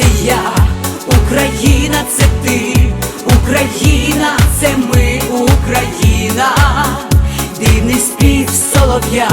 Це я, Україна це ти, Україна це ми, Україна, дивний спів солов'я,